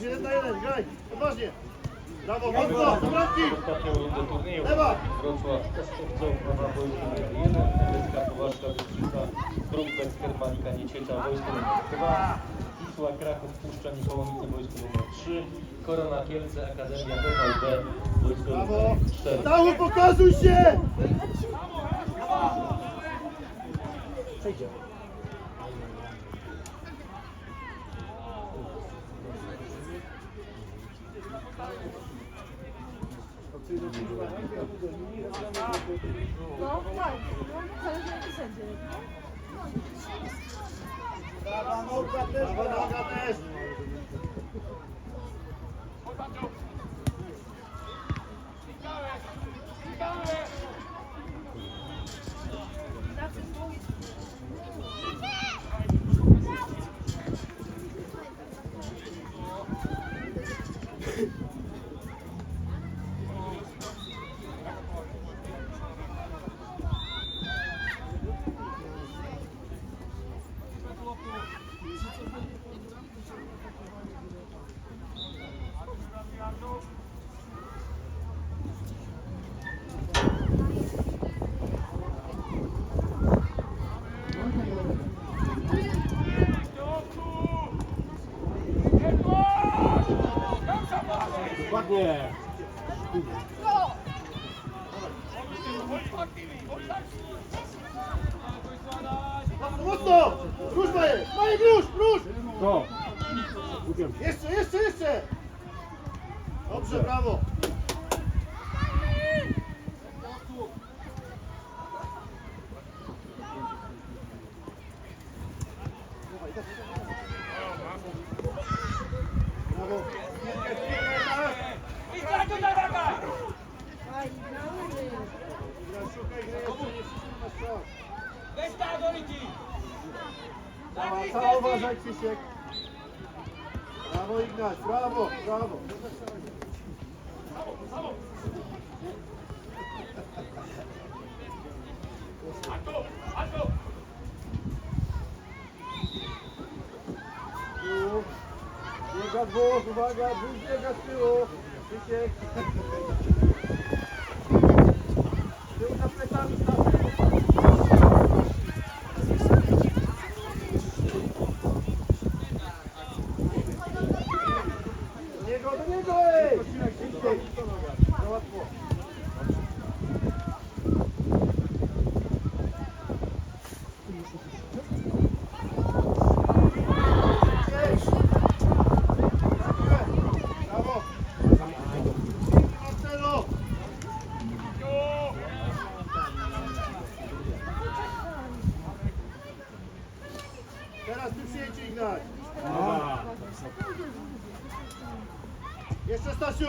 Jeden na jeden, graj, odważnie. Brawo, mocno, do bramki. Ostatnią rundę turnieju Lewa. Wrocław Kostowców, Prawa Wojska numer 1, Edyska Powaszka Wystrzyca, Brunker, Skermanika Nieciecza, Wojsko numer 2, Wisła Kraków, Puszcza Mikołomice, Wojsko numer 3, Korona Kielce, Akademia BHB, Wojsko numer 4. Stachu, pokazuj się. No tak, no, zależy jaki sędzia. Prawa noga Ładnie. Mocno. Rusz Majek, Majek rusz, rusz. To. Łukiem. Jeszcze, jeszcze, jeszcze. Dobrze, brawo. Brawo. Aj, nauczy. Szukaj gry, jeszcze nie wszyscy na strzał. Weź ta Doriti! Cała, cała uważaj Krzysiek. Brawo Ignaś, brawo, brawo. Tu. Biega dwóch, uwaga, dwóch biega z tyłu. Krzysiek. stop, stop. Jeszcze Stasiu!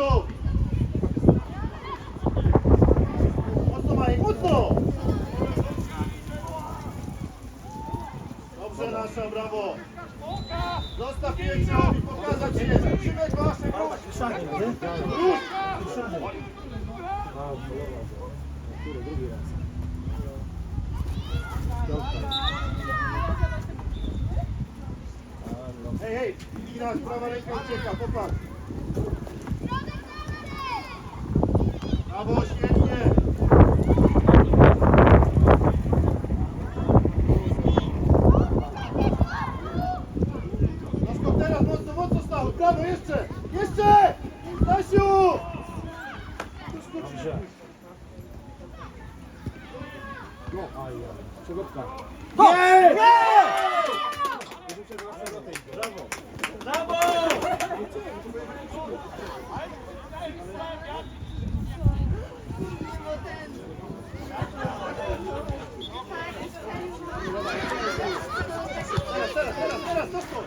Mocno Majek, mocno! Dobrze nasza, brawo! Zostaw pięciowi, pokazać się! Szymek drugi raz. Hej, hej! Ignać, prawa ręka ucieka, popatrz! Brawo, świetnie! Zaskok teraz, mocno, mocno Stachu, brawo, jeszcze! Jeszcze! Stasiu! Dobrze. No, aj, aj. Przegotka. Nie! Brawo. Teraz, teraz, teraz, teraz, doskok!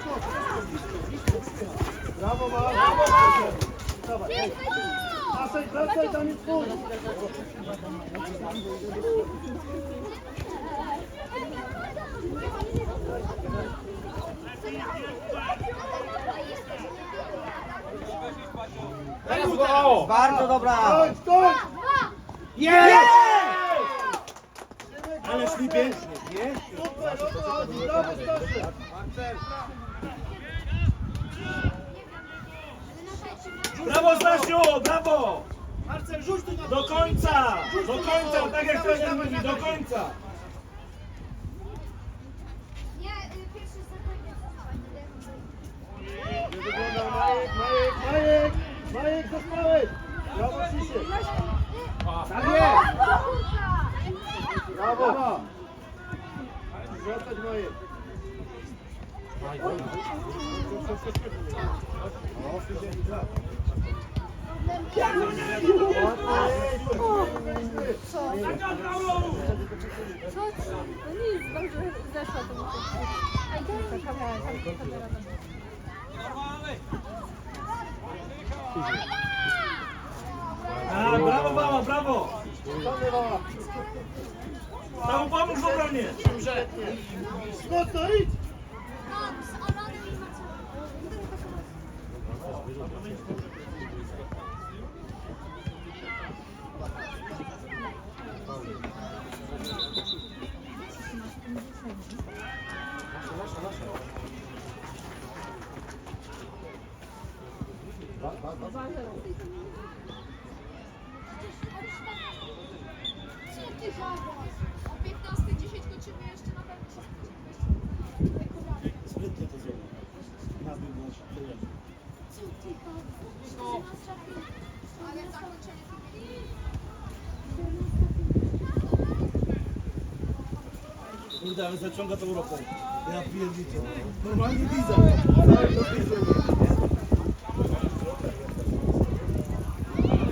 Skok, doskok, blisko, blisko. Brawo, Marek. Dawaj, ej. Naszej, wracaj, tam jest twój. Teraz go! Bardzo dobra. Jest! Ale nie? Super, o to chodzi. Brawo, Stasiu. Brawo Stasiu, brawo! Do końca! Do końca, tak jak trener mówi, do końca! Majek, Majek, Majek. Majek, zostałeś. Brawo, Krzysiek. Tak jest! Brawo. Wracać, Majek. Co? Co? No nic, dobrze zeszła to mi się. Ej, to kamera, tam kamera. A, brawo brawo! Zamerała. Tam pomóż w obronie! Mocno idź. Co ty gadasz? O 15.10 kończymy jeszcze na pewno się spodziewać. Sprytnie to zrobił. Nabił nasz trener. Co ty gadasz? Ale zakończenie to Kurde, ale zaciąga tą ropą. Ja pierdzicie. Normalnie widzę. Cały to widzę.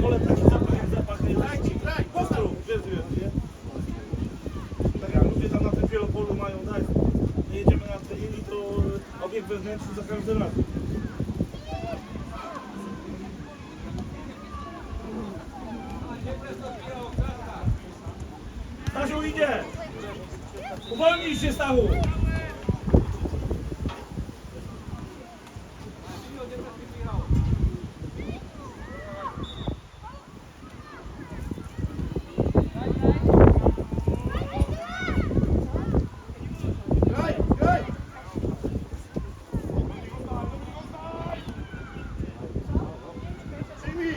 Wolę taki zapach jak zapach. Dajcie, graj, pozdrów. Wiesz, wiesz, nie? Tak jak ludzie tam na tym wielopolu mają, daj. Nie jedziemy na treningi, to obieg wewnętrzny za każdym razem. Stasiu idzie! Uwolnij się, Stachu! Graj, graj. Przyjmij.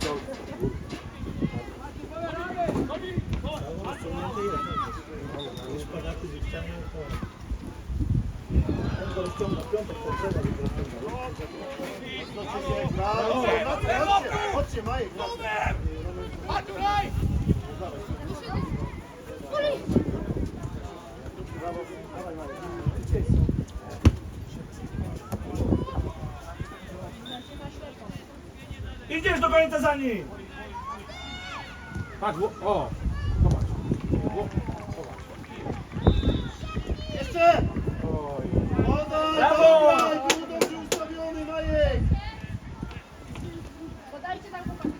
Dobrze. Rozciągnięty jest. Nie szpagaty z ściany, to... Ten to rozciąga piątek, to trzeba by rozciągał. Brawo, chodźcie, chodźcie, chodźcie, Majek. Brawo, dawaj Majek. Idziesz do końca za nim! Tak, o! Zobacz. Jeszcze! Oj. Podaj, Brawo! dobra, był dobrze ustawiony Majek. Podajcie tam chłopaki.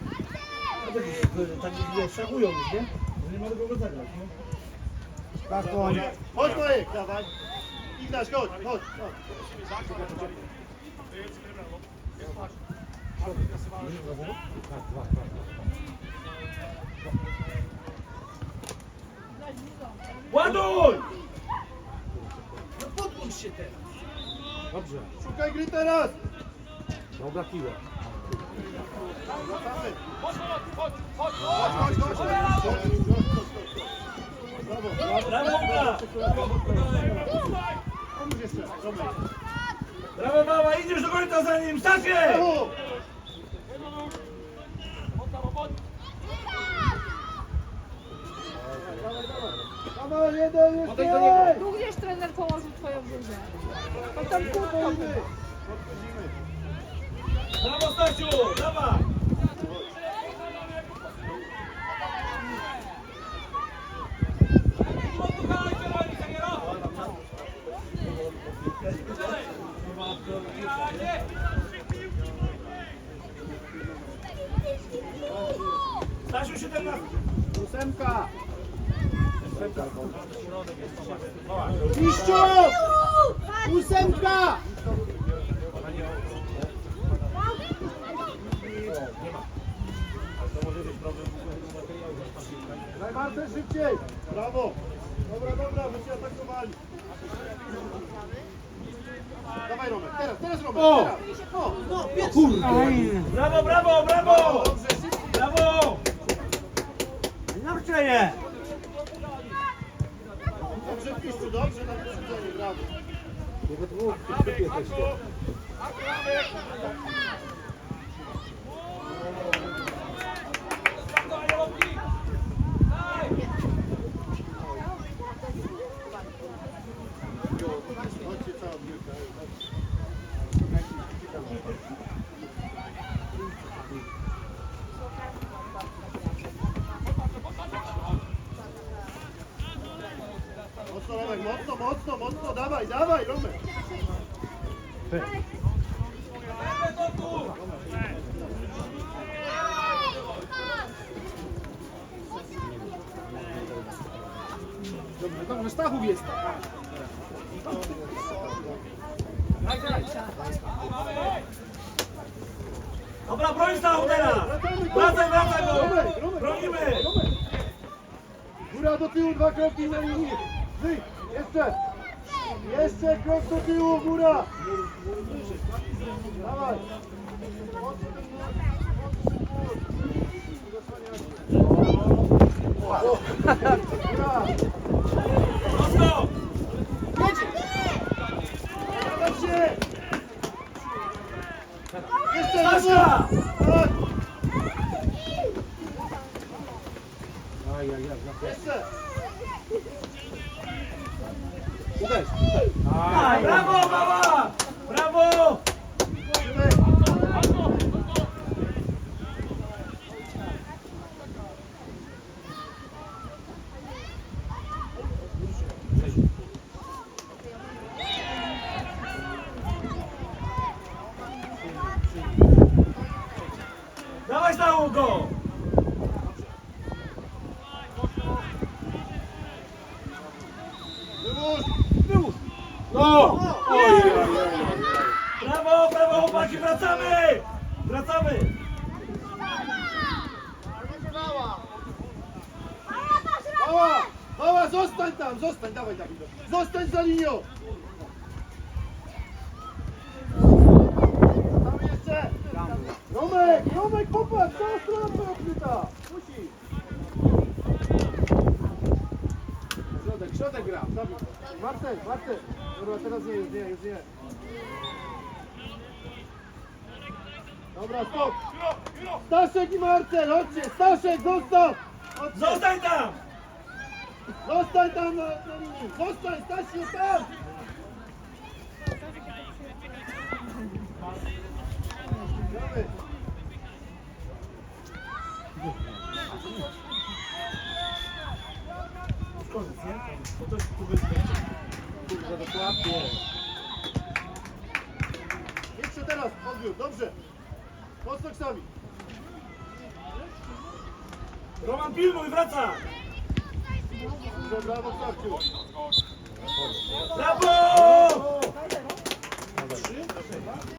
A to tak źle szachują już, nie? Że nie ma kogo zagrać, nie? Tak, Chodź Majek, dawaj. Ignaś, chodź, chodź. chodź. Ładuj! Dobrze. Szukaj gry teraz. Dobra piła. Wracamy. Chodź, chodź, chodź. Chodź, chodź, chodź. Brawo, Brawo, Łuka! pomóż jeszcze. Dobra. Brawo, mama, idziesz do końca za nim! Brawo. Dawaj, jeden, jeszcze! Również trener położył twoją bluzę. Bo tam kurtką Podchodzimy. Brawo, Stasiu 17. Ósemka. Mistrzu! Ósemka! Najbardziej szybciej! Brawo! Dobra, dobra, wy się atakowali. O! O! No, Brawo, brawo, brawo! Dobrze! Brawo! Nauczenie! Dobrze w piszczu, dobrze na wyprzedzenie, brawo. Chodźcie cała piłka. Mocno Romek, mocno, mocno, mocno, dawaj, dawaj Romek. Dobrze, Stachów jest. Dobra, broń stał teraz! Wracaj, wracaj go! Bronimy! Góra do tyłu, dwa kroki na linii. Wy, jeszcze. Jeszcze krok do tyłu, góra. Dawaj. O, góra. Mocno! Dawaj się. Jeszcze, Staszka! Tak. Jeszcze. Brawo, mama! Brawo! Trzymaj. Dawaj stał go! Wyłóż. Wyłóż. No! Oj, Brawo, brawo, chłopaki, wracamy! Wracamy! Mała! Mała, zostań tam, zostań, dawaj Dawid. Zostań za linią! Tam jeszcze! Romek, Romek, popatrz, cała strona twoja odkryta! Środek, gra. Marcel, Marcel! Dobra, teraz nie, już nie, już nie. Dobra, stop! Staszek i Marcel, chodźcie! Staszek, zostaw! Chodźcie. Zostań tam! Zostań tam na, na linii! Zostań, Stasiu, tam! Gramy koniec, nie? Bo to tu będzie. Kurde, dokładnie. Jeszcze teraz, odbiór, dobrze. Mocno sami. Roman pilnuj, wraca! Dobrze, brawo, Stawciu. Brawo!